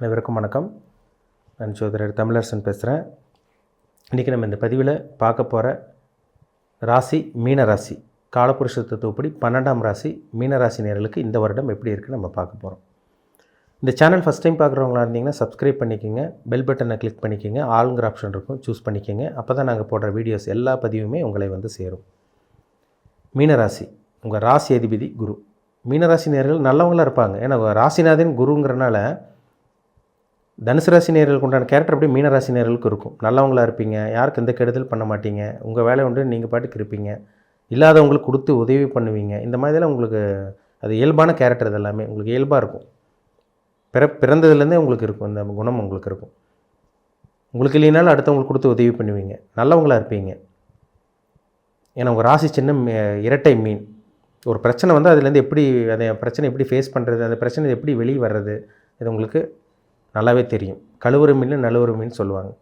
அனைவருக்கும் வணக்கம். நான் சோதரர் தமிழரசன் பேசுகிறேன் இன்றைக்கி நம்ம இந்த பதிவில் பார்க்க போகிற ராசி மீன ராசி காலப்புருஷ தத்துவப்படி பன்னெண்டாம் ராசி மீன ராசி நேர்களுக்கு இந்த வருடம் எப்படி இருக்குன்னு நம்ம பார்க்க போகிறோம் இந்த சேனல் ஃபஸ்ட் டைம் பார்க்குறவங்களா இருந்தீங்கன்னா சப்ஸ்கிரைப் பண்ணிக்கோங்க பெல் பட்டனை கிளிக் பண்ணிக்கோங்க ஆளுங்கிற ஆப்ஷன் இருக்கும் சூஸ் பண்ணிக்கோங்க. அப்போ தான் நாங்கள் போடுற வீடியோஸ் எல்லா பதிவுமே உங்களை வந்து சேரும். மீனராசி உங்கள் ராசி அதிபதி குரு. மீனராசி நேர்கள் நல்லவங்களாக இருப்பாங்க. ஏன்னா ராசிநாதன் குருங்கிறனால தனுசு ராசி நேர்களுக்கு உண்டான கேரக்டர் அப்படியே மீன ராசி நேர்களுக்கு இருக்கும். நல்லவங்களாக இருப்பீங்க. யாருக்கு எந்த கெடுதல் பண்ண மாட்டீங்க. உங்கள் வேலை உண்டு நீங்கள் பாட்டுக்கு இருப்பீங்க. இல்லாதவங்களுக்கு கொடுத்து உதவி பண்ணுவீங்க. இந்த மாதிரிலாம் உங்களுக்கு அது இயல்பான கேரக்டர் இது எல்லாமே. உங்களுக்கு இயல்பாக இருக்கும். பிற பிறந்ததுலேருந்தே உங்களுக்கு இருக்கும். இந்த குணம் உங்களுக்கு இருக்கும். உங்களுக்கு இல்லைனாலும் அடுத்தவங்களுக்கு கொடுத்து உதவி பண்ணுவீங்க. நல்லவங்களாக இருப்பீங்க. ஏன்னா உங்கள் ராசி சின்னம் இரட்டை மீன். ஒரு பிரச்சனை வந்து அதுலேருந்து எப்படி அந்த பிரச்சனை எப்படி ஃபேஸ் பண்ணுறது அந்த பிரச்சனை எப்படி வெளியே வர்றது இது உங்களுக்கு நல்லாவே தெரியும். கழுவுற மீன் நழுவுற மீன் சொல்லுவாங்க.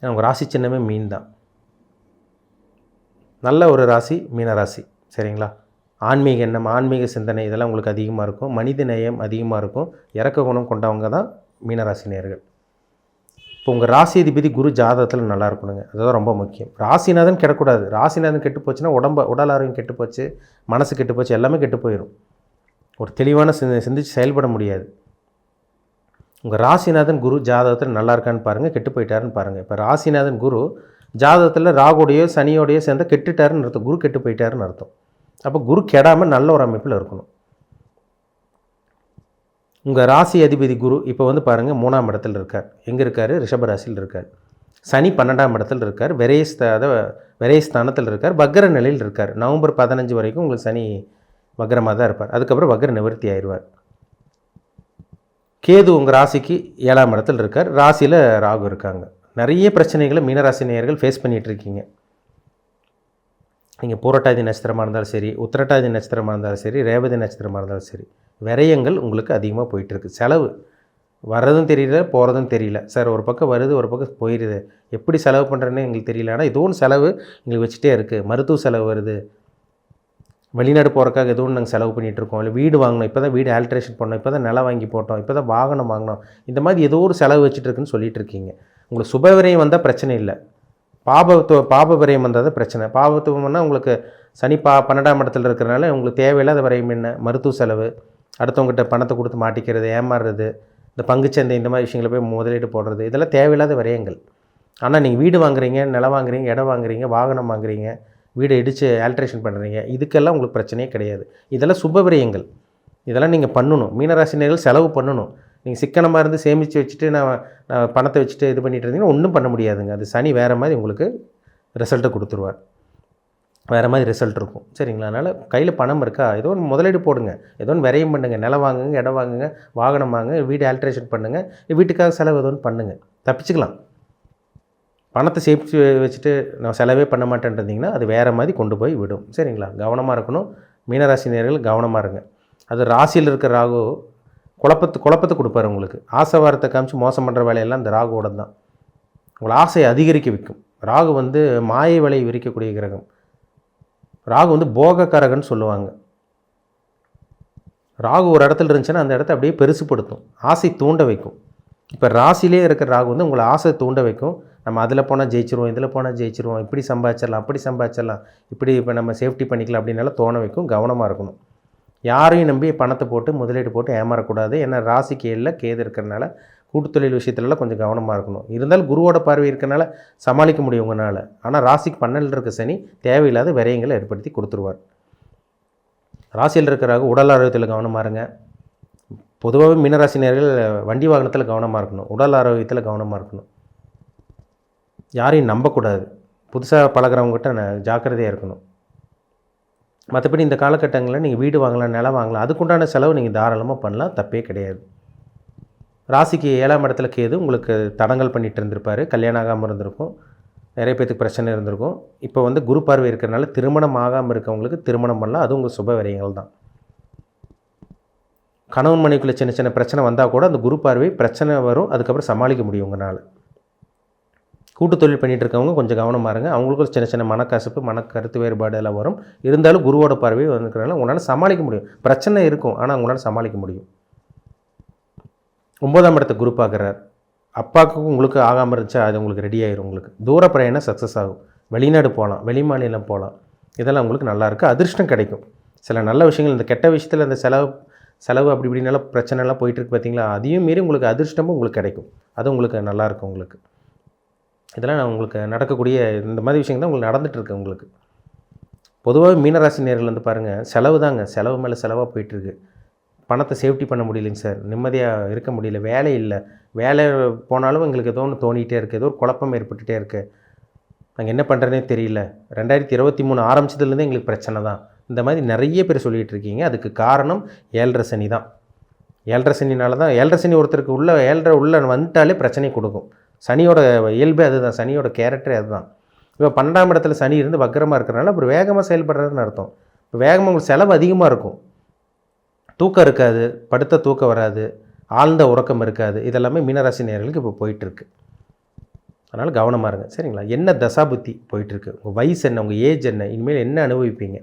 ஏன்னா உங்கள் ராசி சின்னமே மீன் தான் நல்ல ஒரு ராசி மீன ராசி. சரிங்களா? ஆன்மீக எண்ணம் ஆன்மீக சிந்தனை இதெல்லாம் உங்களுக்கு அதிகமாக இருக்கும். மனித நேயம் அதிகமாக இருக்கும். இறக்க குணம் கொண்டவங்க தான் மீனராசி நேர்கள். இப்போ உங்கள் ராசி அதிபதி குரு ஜாதகத்தில் நல்லா இருக்கணுங்க. அதுதான் ரொம்ப முக்கியம். ராசிநாதன் கெடக்கூடாது. ராசிநாதன் கெட்டு போச்சுன்னா உடம்ப உடல் ஆரோக்கியம் கெட்டு போச்சு மனசு கெட்டு போச்சு எல்லாமே கெட்டு போயிடும் ஒரு தெளிவான சிந்த சிந்திச்சு செயல்பட முடியாது. உங்கள் ராசிநாதன் குரு ஜாதகத்தில் நல்லா இருக்கான்னு பாருங்கள் கெட்டு போயிட்டாருன்னு பாருங்கள் இப்போ ராசிநாதன் குரு ஜாதகத்தில் ராகுடையோ சனியோடையோ சேர்ந்த கெட்டுட்டாருன்னு அர்த்தம். குரு கெட்டு போயிட்டாருன்னு அர்த்தம். அப்போ குரு கெடாமல் நல்ல ஒரு அமைப்பில் இருக்கணும். உங்கள் ராசி அதிபதி குரு இப்போ வந்து பாருங்கள் மூணாம் இடத்துல இருக்கார். எங்கே இருக்கார்? ரிஷப ராசியில் இருக்கார். சனி பன்னெண்டாம் இடத்துல இருக்கார். விரயஸ்த விரைஸ்தானத்தில் இருக்கார். வக்ர நிலையில் இருக்கார். நவம்பர் பதினஞ்சு வரைக்கும் உங்களுக்கு சனி வக்ரமாக தான் இருப்பார். அதுக்கப்புறம் வக்ர நிவர்த்தி ஆயிடுவார் கேது உங்கள் ராசிக்கு ஏழாம் இடத்துல இருக்கார். ராசியில் ராகு இருக்காங்க. நிறைய பிரச்சனைகளை மீனராசி நேயர்கள் ஃபேஸ் பண்ணிகிட்டு இருக்கீங்க. நீங்கள் பூரட்டாதி நட்சத்திரமாக இருந்தாலும் சரி உத்திரட்டாதி நட்சத்திரமாக இருந்தாலும் சரி ரேவதி நட்சத்திரமாக இருந்தாலும் சரி விரயங்கள் உங்களுக்கு அதிகமாக போயிட்டுருக்கு செலவு வர்றதும் தெரியல போகிறதும் தெரியல. சார் ஒரு பக்கம் வருது ஒரு பக்கம் போயிடுது எப்படி செலவு பண்ணுறேன்னு எங்களுக்கு தெரியல. ஆனால் இதுவும் செலவு எங்களுக்கு வச்சுட்டே இருக்குது மருத்துவ செலவு வருது. வெளிநாடு போகிறக்காக எதுவும் நாங்கள் செலவு பண்ணிகிட்ருக்கோம் இல்லை வீடு வாங்கினோம் இப்போ தான் வீடு ஆல்ட்ரேஷன் பண்ணோம். இப்போ தான் நிலம் வாங்கி போட்டோம். இப்போ தான் வாகனம் வாங்கினோம். இந்த மாதிரி ஏதோ ஒரு செலவு வச்சுட்டு சொல்லிட்டு இருக்கீங்க உங்களுக்கு சுபவிரயம் வந்தால் பிரச்சனை இல்லை. பாபத்துவ பாப விரயம் வந்தால் தான் பிரச்சனை. பாபத்துவம்னா உங்களுக்கு சனி பா பன்னெண்டாம் இடத்துல இருக்கிறனால உங்களுக்கு தேவையில்லாத விரயம் என்ன? மருத்துவ செலவு. அடுத்தவங்ககிட்ட பணத்தை கொடுத்து மாட்டிக்கிறது ஏமாறுறது. இந்த பங்குச்சந்தை இந்த மாதிரி விஷயங்களை போய் முதலீடு போடுறது. இதெல்லாம் தேவையில்லாத விரயங்கள். ஆனால் நீங்கள் வீடு வாங்குறீங்க நிலம் வாங்குறீங்க இடம் வாங்குறீங்க வாகனம் வாங்குறீங்க. வீடை இடித்து ஆல்ட்ரேஷன் பண்ணுறீங்க இதுக்கெல்லாம் உங்களுக்கு பிரச்சனையே கிடையாது. இதெல்லாம் சுபவிரயங்கள். இதெல்லாம் நீங்கள் பண்ணணும். மீனராசினியர்கள் செலவு பண்ணணும். நீங்கள் சிக்கனமாக இருந்து சேமித்து வச்சுட்டு நான் நான் பணத்தை வச்சுட்டு இது பண்ணிட்டு இருந்தீங்கன்னா ஒன்றும் பண்ண முடியாதுங்க. அது சனி வேறு மாதிரி உங்களுக்கு ரிசல்ட்டை கொடுத்துருவார். வேறு மாதிரி ரிசல்ட் இருக்கும். சரிங்களா? அதனால் கையில் பணம் இருக்கா? ஏதோ ஒன்று முதலீடு போடுங்க. ஏதோ ஒன்று விரையும் பண்ணுங்கள் நிலம் வாங்குங்க இடம் வாங்குங்க வாகனம் வாங்குங்க வீடு ஆல்ட்ரேஷன் பண்ணுங்கள் வீட்டுக்காக செலவு ஏதோ ஒன்று பண்ணுங்கள் தப்பிச்சுக்கலாம். பணத்தை சேமித்து வச்சுட்டு நான் செலவே பண்ண மாட்டேன்றீங்கன்னா அது வேறு மாதிரி கொண்டு போய் விடும். சரிங்களா? கவனமாக இருக்கணும். மீனராசி நேர்கள் கவனமாக இருங்க. அது ராசியில் இருக்கிற ராகு குழப்பத்து குழப்பத்தை கொடுப்பாரு உங்களுக்கு. ஆசை வாரத்தை காமிச்சு மோசம் பண்ணுற வேலையெல்லாம் அந்த ராகுவோட தான். உங்களை ஆசையை அதிகரிக்க வைக்கும். ராகு வந்து மாய விலையை விரிக்கக்கூடிய கிரகம். ராகு வந்து போகக்காரகன்னு சொல்லுவாங்க. ராகு ஒரு இடத்துல இருந்துச்சுன்னா அந்த இடத்த அப்படியே பெருசுப்படுத்தும். ஆசை தூண்ட வைக்கும். இப்போ ராசிலே இருக்கிற ராகு வந்து உங்களை ஆசை தூண்ட வைக்கும். நம்ம அதில் போனால் ஜெயிச்சிருவோம் இதில் போனால் ஜெயிச்சிருவோம் இப்படி சம்பாதிச்சிடலாம் அப்படி சம்பாதிச்சிடலாம் இப்படி இப்போ நம்ம சேஃப்டி பண்ணிக்கலாம் அப்படின்னாலும் தோண வைக்கும் கவனமாக இருக்கணும். யாரையும் நம்பி பணத்தை போட்டு முதலீடு போட்டு ஏமாறக்கூடாது. ஏன்னா ராசி கேளில் கேது இருக்கிறனால கூட்டுத்தொழில் விஷயத்துலலாம் கொஞ்சம் கவனமாக இருக்கணும். இருந்தாலும் குருவோட பார்வை இருக்கனால சமாளிக்க முடியும் உங்களால். ஆனால் ராசிக்கு பன்னெண்டில் இருக்க சனி தேவையில்லாத விரயங்களை ஏற்படுத்தி கொடுத்துருவார். ராசியில் இருக்கிறாங்க உடல் ஆரோக்கியத்தில் கவனமாக இருங்க. பொதுவாகவே மீனராசினியர்கள் வண்டி வாகனத்தில் கவனமாக இருக்கணும். உடல் ஆரோக்கியத்தில் கவனமாக இருக்கணும். யாரையும் நம்பக்கூடாது. புதுசாக பழகிறவங்ககிட்ட ஜாக்கிரதையாக இருக்கணும். மற்றபடி இந்த காலகட்டங்களில் நீங்கள் வீடு வாங்கலாம் நிலம் வாங்கலாம் அதுக்குண்டான செலவு நீங்கள் தாராளமாக பண்ணலாம். தப்பே கிடையாது. ராசிக்கு ஏழாம் இடத்துல கேது உங்களுக்கு தடங்கள் பண்ணிட்டு இருந்திருப்பார். கல்யாணம் ஆகாமல் இருந்திருக்கும். நிறைய பேத்துக்கு பிரச்சனை இருந்திருக்கும். இப்போ வந்து குரு பார்வை இருக்கிறனால திருமணம் ஆகாமல் இருக்கவங்களுக்கு திருமணம் பண்ணலாம். அது உங்கள் சுப விரயங்கள் தான் கணவன் மனைவிக்குள்ள சின்ன சின்ன பிரச்சனை வந்தால் கூட அந்த குரு பார்வை பிரச்சனை வரும் அதுக்கப்புறம் சமாளிக்க முடியும் உங்களால். கூட்டு தொழில் பண்ணிகிட்டு இருக்கவங்க கொஞ்சம் கவனமாக இருங்க. அவங்களுக்கும் சின்ன சின்ன மனக்கசப்பு மன கருத்து வேறுபாடு எல்லாம் வரும். இருந்தாலும் குருவோட பார்வை வந்துக்கிறனால உங்களால் சமாளிக்க முடியும். பிரச்சனை இருக்கும் ஆனால் உங்களால் சமாளிக்க முடியும். ஒன்பதாம் இடத்த குரு பார்க்குறார். அப்பாவுக்கும் உங்களுக்கு ஆகாமல் இருந்துச்சா அது உங்களுக்கு ரெடி ஆயிரும் உங்களுக்கு. தூர பிரயாணம் சக்ஸஸ் ஆகும். வெளிநாடு போகலாம் வெளி மாநிலம் போகலாம் இதெல்லாம் உங்களுக்கு நல்லாயிருக்கு அதிர்ஷ்டம் கிடைக்கும். சில நல்ல விஷயங்கள் இந்த கெட்ட விஷயத்தில் இந்த செலவு செலவு அப்படி இப்படினால பிரச்சனைலாம் போயிட்டு இருக்கு பார்த்தீங்களா? அதையும் மீறி உங்களுக்கு அதிர்ஷ்டமும் உங்களுக்கு கிடைக்கும். அது உங்களுக்கு நல்லாயிருக்கும் உங்களுக்கு. இதெல்லாம் நான் உங்களுக்கு நடக்கக்கூடிய இந்த மாதிரி விஷயங்கள் தான் உங்களுக்கு நடந்துகிட்ருக்கு உங்களுக்கு. பொதுவாக மீனராசி நேர்கள் வந்து பாருங்கள் செலவு தாங்க. செலவு மேலே செலவாக போயிட்டுருக்கு. பணத்தை சேஃப்டி பண்ண முடியலைங்க சார். நிம்மதியாக இருக்க முடியல. வேலை இல்லை. வேலை போனாலும் எங்களுக்கு ஏதோ ஒன்று தோணிகிட்டே இருக்குது ஏதோ ஒரு குழப்பம் ஏற்பட்டுகிட்டே இருக்குது நாங்கள் என்ன பண்ணுறதுனே தெரியல. ரெண்டாயிரத்தி இருபத்தி மூணு ஆரம்பிச்சதுலேருந்து எங்களுக்கு பிரச்சனை தான். இந்த மாதிரி நிறைய பேர் சொல்லிகிட்டு இருக்கீங்க. அதுக்கு காரணம் ஏழரை சனி தான். ஏழரை சனினால தான் ஏழரை சனி ஒருத்தருக்கு உள்ள ஏழரை உள்ள வந்துட்டாலே பிரச்சனை கொடுக்கும். சனியோட இயல்பே அதுதான் சனியோட கேரக்டரே அதுதான். இப்போ பன்னெண்டாம் இடத்துல சனி இருந்து வக்கரமாக இருக்கிறனால அப்புறம் வேகமாக செயல்படுறதுன்னு அர்த்தம். இப்போ வேகமாக உங்களுக்கு செலவு அதிகமாக இருக்கும். தூக்கம் இருக்காது படுத்த தூக்கம் வராது ஆழ்ந்த உறக்கம் இருக்காது. இதெல்லாமே மீனராசி நேர்களுக்கு இப்போ போயிட்டுருக்கு. அதனால் கவனமாக இருங்க. சரிங்களா? என்ன தசாபுத்தி போயிட்டுருக்கு? உங்கள் வயசு என்ன? உங்கள் ஏஜ் என்ன? இனிமேல் என்ன அனுபவிப்பீங்க?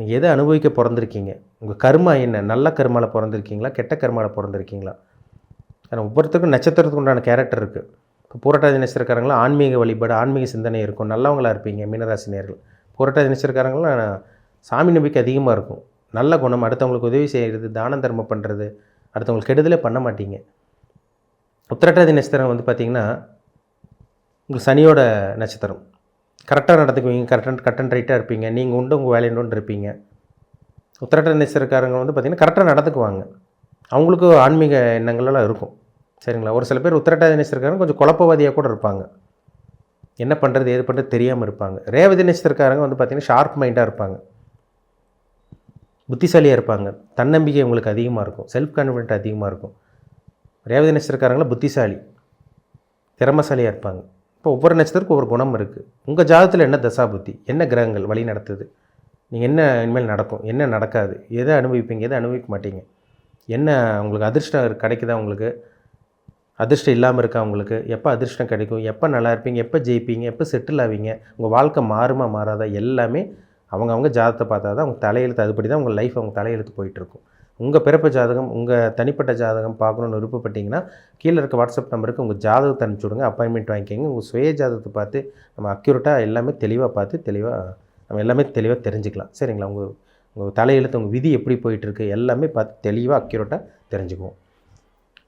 நீங்கள் எதை அனுபவிக்க பிறந்திருக்கீங்க? உங்கள் கர்மா என்ன? நல்ல கர்மாவில் பிறந்திருக்கீங்களா? கெட்ட கர்மாவில் பிறந்திருக்கீங்களா? ஏன்னா ஒவ்வொருத்தருக்கும் நட்சத்திரத்துக்கு உண்டான கேரக்டர் இருக்குது இப்போ புரட்டாதி நட்சத்திரக்காரங்களாம் ஆன்மீக வழிபாடு ஆன்மீக சிந்தனை இருக்கும். நல்லவங்களா இருப்பீங்க மீனராசி நேர்கள் பூரட்டாதி நட்சத்திரக்காரங்களாம் சாமி நம்பிக்கை அதிகமாக இருக்கும். நல்ல குணம் அடுத்தவங்களுக்கு உதவி செய்கிறது தானம் தர்மம் பண்ணுறது அடுத்தவங்களுக்கு கெடுதலே பண்ண மாட்டீங்க. உத்திரட்டாதி நட்சத்திரம் வந்து பார்த்திங்கன்னா உங்களுக்கு சனியோட நட்சத்திரம். கரெக்டாக நடந்துக்குவீங்க கரெக்டாக கட் அண்ட் ரைட்டாக இருப்பீங்க. நீங்கள் உண்டு உங்கள் வேலையுண்டு இருப்பீங்க. உத்திரட்டாதி நட்சத்திரக்காரங்க வந்து பார்த்திங்கன்னா கரெக்டாக நடந்துக்குவாங்க. அவங்களுக்கு ஆன்மீக எண்ணங்களெல்லாம் இருக்கும். சரிங்களா? ஒரு சில பேர் உத்திரட்டாதி நட்சத்திரக்காரங்க கொஞ்சம் குழப்பவாதியாக கூட இருப்பாங்க. என்ன பண்ணுறது ஏது பண்ணுறது தெரியாமல் இருப்பாங்க. ரேவதி நட்சத்திரக்காரங்க வந்து பார்த்திங்கன்னா ஷார்ப் மைண்டாக இருப்பாங்க. புத்திசாலியாக இருப்பாங்க. தன்னம்பிக்கை உங்களுக்கு அதிகமாக இருக்கும். செல்ஃப் கான்ஃபிடென்ட் அதிகமாக இருக்கும். ரேவதி நட்சத்திரக்காரங்கள புத்திசாலி திறமசாலியாக இருப்பாங்க. இப்போ ஒவ்வொரு நட்சத்திரத்துக்கும் ஒவ்வொரு குணம் இருக்குது உங்கள் ஜாதகத்தில் என்ன தசாபுத்தி? என்ன கிரகங்கள் வழி நடத்துது? நீங்கள் என்ன இனிமேல் நடக்கும்? என்ன நடக்காது? எதை அனுபவிப்பீங்க? எதை அனுபவிக்க மாட்டீங்க? என்ன உங்களுக்கு அதிர்ஷ்டம் கிடைக்குதா உங்களுக்கு? அதிர்ஷ்டம் இல்லாமல் இருக்கா உங்களுக்கு? எப்போ அதிர்ஷ்டம் கிடைக்கும்? எப்போ நல்லா இருப்பீங்க? எப்போ ஜெயிப்பீங்க? எப்போ செட்டில் ஆவீங்க? உங்கள் வாழ்க்கை மாறுமா மாறாதா? எல்லாமே அவங்க அவங்க பார்த்தா தான் அவங்க தலையெழுத்து அதுபடி தான் உங்கள் லைஃப் அவங்க தலையெழுத்து போயிட்டுருக்கும் உங்கள் பிறப்பு ஜாதகம் உங்கள் தனிப்பட்ட ஜாதகம் பார்க்கணுன்னு விருப்பப்பட்டீங்கன்னா கீழே இருக்க வாட்ஸ்அப் நம்பருக்கு உங்கள் ஜாதகத்தை அனுப்பிச்சி விடுங்க. அப்பாயின்மெண்ட் வாங்கிக்கோங்க. உங்கள் சுய ஜாதகத்தை பார்த்து நம்ம அக்யூரேட்டாக எல்லாமே தெளிவாக பார்த்து தெளிவாக நம்ம எல்லாமே தெளிவாக தெரிஞ்சுக்கலாம். சரிங்களா? உங்கள் உங்கள் தலையெழுத்து உங்கள் விதி எப்படி போயிட்டுருக்கு எல்லாமே பார்த்து தெளிவாக அக்யூரேட்டாக தெரிஞ்சுக்குவோம்.